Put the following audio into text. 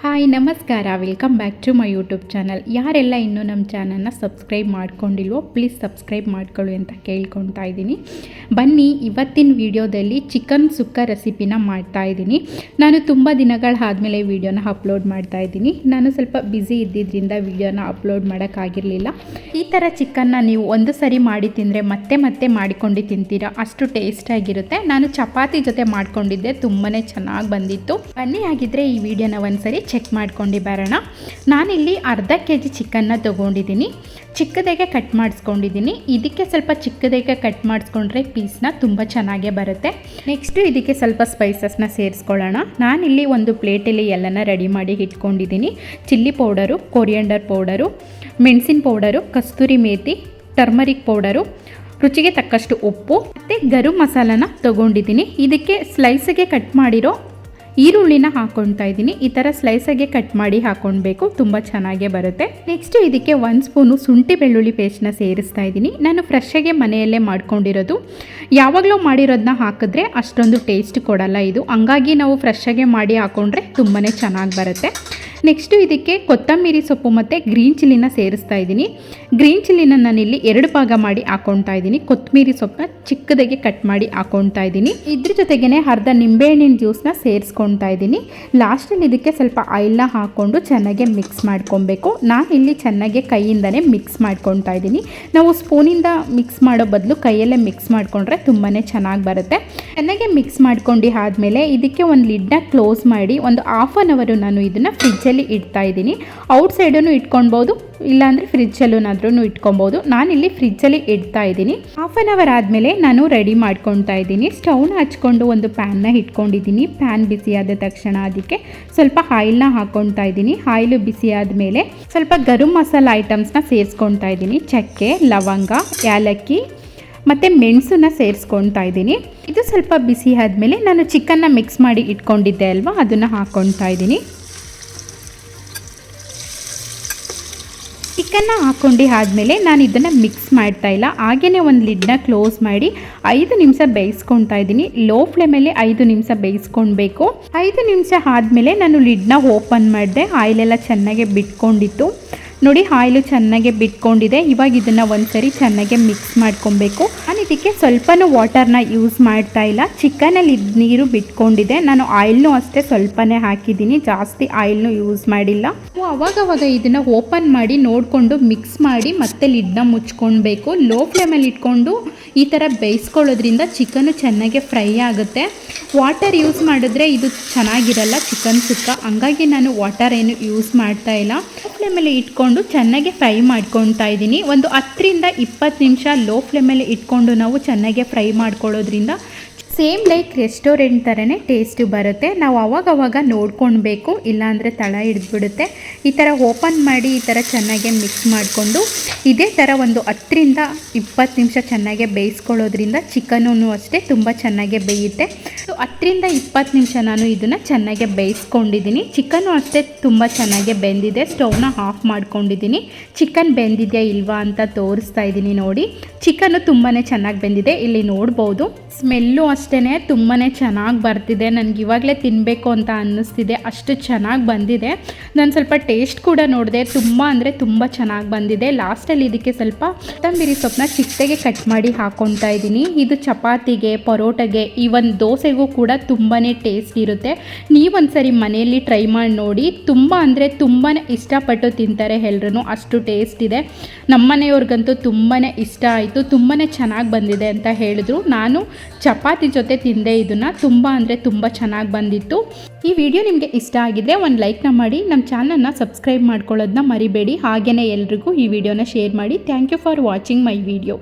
Hi, ನಮಸ್ಕಾರ. Welcome back to my YouTube channel ಯಾರೆಲ್ಲ ಇನ್ನೂ ನಮ್ಮ ಚಾನಲ್ನ ಸಬ್ಸ್ಕ್ರೈಬ್ ಮಾಡ್ಕೊಂಡಿಲ್ವೋ ಪ್ಲೀಸ್ ಸಬ್ಸ್ಕ್ರೈಬ್ ಮಾಡ್ಕೊಳ್ಳಿ ಅಂತ ಕೇಳ್ಕೊತಾ ಇದ್ದೀನಿ. ಬನ್ನಿ, ಇವತ್ತಿನ ವಿಡಿಯೋದಲ್ಲಿ ಚಿಕನ್ ಸುಕ್ಕ ರೆಸಿಪಿನ ಮಾಡ್ತಾ ಇದ್ದೀನಿ. ನಾನು ತುಂಬ ದಿನಗಳಾದಮೇಲೆ ವಿಡಿಯೋನ ಅಪ್ಲೋಡ್ ಮಾಡ್ತಾ ಇದ್ದೀನಿ. ನಾನು ಸ್ವಲ್ಪ ಬ್ಯುಸಿ ಇದ್ದಿದ್ದರಿಂದ ವಿಡಿಯೋನ ಅಪ್ಲೋಡ್ ಮಾಡೋಕ್ಕಾಗಿರಲಿಲ್ಲ ಈ ಥರ ಚಿಕನ್ನ ನೀವು ಒಂದು ಸರಿ ಮಾಡಿ ತಿಂದರೆ ಮತ್ತೆ ಮತ್ತೆ ಮಾಡಿಕೊಂಡು ತಿಂತೀರಾ? ಅಷ್ಟು ಟೇಸ್ಟಾಗಿರುತ್ತೆ ನಾನು ಚಪಾತಿ ಜೊತೆ ಮಾಡ್ಕೊಂಡಿದ್ದೆ ತುಂಬಾ ಚೆನ್ನಾಗಿ ಬಂದಿತ್ತು. ಬನ್ನಿ ಆಗಿದ್ದರೆ ಈ ವಿಡಿಯೋನ ಒಂದ್ಸರಿ ಚೆಕ್ ಮಾಡ್ಕೊಂಡು ಬರೋಣ. ನಾನಿಲ್ಲಿ ಅರ್ಧ ಕೆ ಜಿ ಚಿಕನ್ನ ತೊಗೊಂಡಿದ್ದೀನಿ. ಚಿಕ್ಕದಾಗೆ ಕಟ್ ಮಾಡಿಸ್ಕೊಂಡಿದ್ದೀನಿ. ಇದಕ್ಕೆ ಸ್ವಲ್ಪ ಚಿಕ್ಕದಾಗೆ ಕಟ್ ಮಾಡಿಸ್ಕೊಂಡ್ರೆ ಪೀಸ್ನ ತುಂಬ ಚೆನ್ನಾಗೇ ಬರುತ್ತೆ. ನೆಕ್ಸ್ಟು ಇದಕ್ಕೆ ಸ್ವಲ್ಪ ಸ್ಪೈಸಸ್ನ ಸೇರಿಸ್ಕೊಳ್ಳೋಣ. ನಾನಿಲ್ಲಿ ಒಂದು ಪ್ಲೇಟಲ್ಲಿ ಎಲ್ಲನ ರೆಡಿ ಮಾಡಿ ಇಟ್ಕೊಂಡಿದ್ದೀನಿ. ಚಿಲ್ಲಿ ಪೌಡರು ಕೊರಿಯಂಡರ್ ಪೌಡರು, ಮೆಣಸಿನ ಪೌಡರು, ಕಸ್ತೂರಿ ಮೇತಿ ಟರ್ಮರಿಕ್ ಪೌಡರು, ರುಚಿಗೆ ತಕ್ಕಷ್ಟು ಉಪ್ಪು ಮತ್ತು ಗರು ಮಸಾಲನ ತೊಗೊಂಡಿದ್ದೀನಿ. ಇದಕ್ಕೆ ಸ್ಲೈಸಿಗೆ ಕಟ್ ಮಾಡಿರೋ ಈರುಳ್ಳಿನ ಹಾಕೊಳ್ತಾ ಇದ್ದೀನಿ. ಈ ಥರ ಸ್ಲೈಸಾಗೆ ಕಟ್ ಮಾಡಿ ಹಾಕೊಳ್ಬೇಕು. ತುಂಬ ಚೆನ್ನಾಗೇ ಬರುತ್ತೆ. ನೆಕ್ಸ್ಟ್ ಇದಕ್ಕೆ ಒಂದು ಸ್ಪೂನು ಶುಂಠಿ ಬೆಳ್ಳುಳ್ಳಿ ಪೇಸ್ಟ್ನ ಸೇರಿಸ್ತಾ ಇದ್ದೀನಿ. ನಾನು ಫ್ರೆಶ್ಶಾಗೆ ಮನೆಯಲ್ಲೇ ಮಾಡ್ಕೊಂಡಿರೋದು. ಯಾವಾಗಲೂ ಮಾಡಿರೋದನ್ನ ಹಾಕಿದ್ರೆ ಅಷ್ಟೊಂದು ಟೇಸ್ಟ್ ಕೊಡಲ್ಲ ಇದು. ಹಂಗಾಗಿ ನಾವು ಫ್ರೆಶ್ಶಾಗೆ ಮಾಡಿ ಹಾಕೊಂಡ್ರೆ ತುಂಬಾ ಚೆನ್ನಾಗಿ ಬರುತ್ತೆ. ನೆಕ್ಸ್ಟು ಇದಕ್ಕೆ ಕೊತ್ತಂಬರಿ ಸೊಪ್ಪು ಮತ್ತು ಗ್ರೀನ್ ಚಿಲ್ಲಿನ ಸೇರಿಸ್ತಾ ಇದ್ದೀನಿ. ಗ್ರೀನ್ ಚಿಲ್ಲಿನ ನಾನಿಲ್ಲಿ ಎರಡು ಭಾಗ ಮಾಡಿ ಹಾಕೊಳ್ತಾ ಇದ್ದೀನಿ. ಕೊತ್ತಂಬರಿ ಸೊಪ್ಪನ್ನ ಚಿಕ್ಕದಾಗಿ ಕಟ್ ಮಾಡಿ ಹಾಕೊಳ್ತಾ ಇದ್ದೀನಿ. ಇದ್ರ ಜೊತೆಗೇ ಅರ್ಧ ನಿಂಬೆಹಣ್ಣಿನ ಜ್ಯೂಸ್ನ ಸೇರಿಸ್ಕೊಳ್ತಾ ಇದ್ದೀನಿ. ಲಾಸ್ಟಲ್ಲಿ ಇದಕ್ಕೆ ಸ್ವಲ್ಪ ಆಯಿಲ್ನ ಹಾಕ್ಕೊಂಡು ಚೆನ್ನಾಗಿ ಮಿಕ್ಸ್ ಮಾಡ್ಕೊಬೇಕು. ನಾನು ಇಲ್ಲಿ ಚೆನ್ನಾಗಿ ಕೈಯಿಂದನೇ ಮಿಕ್ಸ್ ಮಾಡ್ಕೊತಾ ಇದ್ದೀನಿ. ನಾವು ಸ್ಪೂನಿಂದ ಮಿಕ್ಸ್ ಮಾಡೋ ಬದಲು ಕೈಯಲ್ಲೇ ಮಿಕ್ಸ್ ಮಾಡಿಕೊಂಡ್ರೆ ತುಂಬಾ ಚೆನ್ನಾಗಿ ಬರುತ್ತೆ. ಚೆನ್ನಾಗಿ ಮಿಕ್ಸ್ ಮಾಡ್ಕೊಂಡು ಆದಮೇಲೆ ಇದಕ್ಕೆ ಒಂದು ಲಿಡ್ನ ಕ್ಲೋಸ್ ಮಾಡಿ ಒಂದು ಹಾಫ್ ಆನ್ ಅವರು ನಾನು ಇದನ್ನು ಫ್ರಿಜ್ಜಲ್ಲಿ ಇಡ್ತಾ ಇದ್ದೀನಿ. ಔಟ್ ಸೈಡನ್ನು ಇಟ್ಕೊಳ್ಬೋದು. ಇಲ್ಲಾಂದರೆ ಫ್ರಿಜ್ಜಲ್ಲೂನಾದ್ರೂ ಇಟ್ಕೊಬೋದು. ನಾನಿಲ್ಲಿ ಫ್ರಿಜ್ಜಲ್ಲಿ ಇಡ್ತಾ ಇದ್ದೀನಿ. ಹಾಫ್ ಆನ್ ಅವರ್ ಆದಮೇಲೆ ನಾನು ರೆಡಿ ಮಾಡ್ಕೊತಾ ಇದ್ದೀನಿ. ಸ್ಟೌನ್ ಹಚ್ಕೊಂಡು ಒಂದು ಪ್ಯಾನ್ನ ಇಟ್ಕೊಂಡಿದ್ದೀನಿ ಪ್ಯಾನ್ ಬಿಸಿಯಾದ ತಕ್ಷಣ ಅದಕ್ಕೆ ಸ್ವಲ್ಪ ಆಯಿಲ್ನ ಹಾಕ್ಕೊತಾ ಇದ್ದೀನಿ. ಆಯಿಲು ಬಿಸಿಯಾದ ಆದಮೇಲೆ ಸ್ವಲ್ಪ ಗರಂ ಮಸಾಲ ಐಟಮ್ಸ್ನ ಸೇರಿಸ್ಕೊತಾ ಇದ್ದೀನಿ. ಚಕ್ಕೆ, ಲವಂಗ, ಏಲಕ್ಕಿ ಮತ್ತು ಮೆಣಸನ್ನ ಸೇರಿಸ್ಕೊತಾ ಇದ್ದೀನಿ. ಇದು ಸ್ವಲ್ಪ ಬಿಸಿ ಆದಮೇಲೆ ನಾನು ಚಿಕನ್ನ ಮಿಕ್ಸ್ ಮಾಡಿ ಇಟ್ಕೊಂಡಿದ್ದೆ ಅಲ್ವಾ? ಅದನ್ನು ಹಾಕ್ಕೊತಾ ಇದ್ದೀನಿ. ಚಿಕನ್ನ ಹಾಕ್ಕೊಂಡು ಆದಮೇಲೆ ನಾನು ಇದನ್ನು ಮಿಕ್ಸ್ ಮಾಡ್ತಾ ಇಲ್ಲ. ಹಾಗೆಯೇ ಒಂದು ಲಿಡ್ನ ಕ್ಲೋಸ್ ಮಾಡಿ ಐದು ನಿಮಿಷ ಬೇಯಿಸ್ಕೊಳ್ತಾ ಇದ್ದೀನಿ. ಲೋ ಫ್ಲೇಮಲ್ಲಿ ಐದು ನಿಮಿಷ ಬೇಯಿಸ್ಕೊಳ್ಬೇಕು. ಐದು ನಿಮಿಷ ಆದಮೇಲೆ ನಾನು ಲಿಡ್ನ ಓಪನ್ ಮಾಡಿದೆ. ಆಯಿಲೆಲ್ಲ ಚೆನ್ನಾಗಿ ಬಿಟ್ಕೊಂಡಿತ್ತು. ನೋಡಿ, ಆಯಿಲು ಚೆನ್ನಾಗಿ ಬಿಟ್ಕೊಂಡಿದೆ. ಇವಾಗ ಇದನ್ನು ಒಂದ್ಸರಿ ಚೆನ್ನಾಗಿ ಮಿಕ್ಸ್ ಮಾಡ್ಕೊಬೇಕು. ನಾನು ಇದಕ್ಕೆ ಸ್ವಲ್ಪನೂ ವಾಟರ್ನ ಯೂಸ್ ಮಾಡ್ತಾ ಇಲ್ಲ. ಚಿಕನಲ್ಲಿ ಇದು ನೀರು ಬಿಟ್ಕೊಂಡಿದೆ. ನಾನು ಆಯಿಲ್ನೂ ಅಷ್ಟೇ ಸ್ವಲ್ಪನೇ ಹಾಕಿದ್ದೀನಿ. ಜಾಸ್ತಿ ಆಯಿಲ್ನು ಯೂಸ್ ಮಾಡಿಲ್ಲ. ನಾವು ಅವಾಗವಾಗ ಇದನ್ನು ಓಪನ್ ಮಾಡಿ ನೋಡಿಕೊಂಡು ಮಿಕ್ಸ್ ಮಾಡಿ ಮತ್ತೆ ಲಿಡ್ನ ಮುಚ್ಕೊಳ್ಬೇಕು. ಲೋ ಫ್ಲೇಮಲ್ಲಿ ಇಟ್ಕೊಂಡು ಈ ಥರ ಬೇಯಿಸ್ಕೊಳ್ಳೋದ್ರಿಂದ ಚಿಕನು ಚೆನ್ನಾಗಿ ಫ್ರೈ ಆಗುತ್ತೆ. ವಾಟರ್ ಯೂಸ್ ಮಾಡಿದ್ರೆ ಇದು ಚೆನ್ನಾಗಿರಲ್ಲ ಚಿಕನ್ ಸುಕ್ಕ. ಹಂಗಾಗಿ ನಾನು ವಾಟರ್ ಏನು ಯೂಸ್ ಮಾಡ್ತಾ ಇಲ್ಲ. ಫ್ಲೇಮಲ್ಲಿ ಇಟ್ಕೊಂಡು ಚೆನ್ನಾಗಿ ಫ್ರೈ ಮಾಡ್ಕೊತಾ ಇದ್ದೀನಿ. ಒಂದು ಹತ್ತರಿಂದ ಇಪ್ಪತ್ತು ನಿಮಿಷ ಲೋ ಫ್ಲೇಮಲ್ಲಿ ಇಟ್ಕೊಂಡು ನಾವು ಚೆನ್ನಾಗಿ ಫ್ರೈ ಮಾಡ್ಕೊಳ್ಳೋದ್ರಿಂದ ಸೇಮ್ ಲೈಕ್ ರೆಸ್ಟೋರೆಂಟ್ ಥರನೇ ಟೇಸ್ಟು ಬರುತ್ತೆ. ನಾವು ಅವಾಗವಾಗ ನೋಡ್ಕೊಳ್ಬೇಕು ಇಲ್ಲಾಂದರೆ ತಳ ಹಿಡಿದ್ಬಿಡುತ್ತೆ. ಈ ಥರ ಓಪನ್ ಮಾಡಿ ಈ ಥರ ಚೆನ್ನಾಗಿ ಮಿಕ್ಸ್ ಮಾಡಿಕೊಂಡು, ಇದೇ ಥರ ಒಂದು ಹತ್ತರಿಂದ ಇಪ್ಪತ್ತು ನಿಮಿಷ ಚೆನ್ನಾಗೆ ಬೇಯಿಸ್ಕೊಳ್ಳೋದ್ರಿಂದ ಚಿಕನೂ ಅಷ್ಟೇ ತುಂಬ ಚೆನ್ನಾಗೆ ಬೇಯುತ್ತೆ. ಸೊ, ಹತ್ತರಿಂದ ಇಪ್ಪತ್ತು ನಿಮಿಷ ನಾನು ಇದನ್ನು ಚೆನ್ನಾಗೆ ಬೇಯಿಸ್ಕೊಂಡಿದ್ದೀನಿ. ಚಿಕನು ಅಷ್ಟೇ ತುಂಬ ಚೆನ್ನಾಗೆ ಬೆಂದಿದೆ. ಸ್ಟೌವ್ನ ಆಫ್ ಮಾಡ್ಕೊಂಡಿದ್ದೀನಿ. ಚಿಕನ್ ಬೆಂದಿದೆಯಾ ಇಲ್ವಾ ಅಂತ ತೋರಿಸ್ತಾ ಇದ್ದೀನಿ ನೋಡಿ. ಚಿಕನು ತುಂಬಾ ಚೆನ್ನಾಗಿ ಬೆಂದಿದೆ. ಇಲ್ಲಿ ನೋಡ್ಬೋದು. ಸ್ಮೆಲ್ಲು ಅಷ್ಟೇ ತುಂಬಾ ಚೆನ್ನಾಗಿ ಬರ್ತಿದೆ. ನನಗೆ ಇವಾಗಲೇ ತಿನ್ನಬೇಕು ಅಂತ ಅನ್ನಿಸ್ತಿದೆ. ಅಷ್ಟು ಚೆನ್ನಾಗಿ ಬಂದಿದೆ. ನಾನು ಸ್ವಲ್ಪ ಟೇಸ್ಟ್ ಕೂಡ ನೋಡಿದೆ. ತುಂಬ ಅಂದರೆ ತುಂಬ ಚೆನ್ನಾಗಿ ಬಂದಿದೆ. ಲಾಸ್ಟಲ್ಲಿ ಇದಕ್ಕೆ ಸ್ವಲ್ಪ ಕೊತ್ತಂಬರಿ ಸೊಪ್ಪನ್ನ ಚಿಕ್ಕದಾಗೆ ಕಟ್ ಮಾಡಿ ಹಾಕ್ಕೊತಾ ಇದ್ದೀನಿ. ಇದು ಚಪಾತಿಗೆ, ಪರೋಟಗೆ, ಈವನ್ ದೋಸೆಗೂ ಕೂಡ ತುಂಬಾ ಟೇಸ್ಟ್ ಇರುತ್ತೆ. ನೀವೊಂದ್ಸರಿ ಮನೆಯಲ್ಲಿ ಟ್ರೈ ಮಾಡಿ ನೋಡಿ. ತುಂಬ ಅಂದರೆ ತುಂಬಾ ಇಷ್ಟಪಟ್ಟು ತಿಂತಾರೆ ಎಲ್ರೂ ಅಷ್ಟು ಟೇಸ್ಟ್ ಇದೆ. ನಮ್ಮನೆಯವ್ರಿಗಂತೂ ತುಂಬಾ ಇಷ್ಟ ಆಯಿತು. ತುಂಬಾ ಚೆನ್ನಾಗಿ ಬಂದಿದೆ ಅಂತ ಹೇಳಿದ್ರು. ನಾನು ಚಪಾತಿ ಜೊತೆ ತಿಂದೆ ಇದನ್ನು ತುಂಬ ಅಂದರೆ ತುಂಬ ಚೆನ್ನಾಗಿ ಬಂದಿತ್ತು. ಈ ವಿಡಿಯೋ ನಿಮಗೆ ಇಷ್ಟ ಆಗಿದ್ದರೆ ಒಂದು ಲೈಕ್ನ ಮಾಡಿ ನಮ್ಮ ಚಾನಲ್ನ ಸಬ್ಸ್ಕ್ರೈಬ್ ಮಾಡ್ಕೊಳ್ಳೋದನ್ನ ಮರಿಬೇಡಿ. ಹಾಗೆಯೇ ಎಲ್ರಿಗೂ ಈ ವಿಡಿಯೋನ ಶೇರ್ ಮಾಡಿ. Thank you for watching my video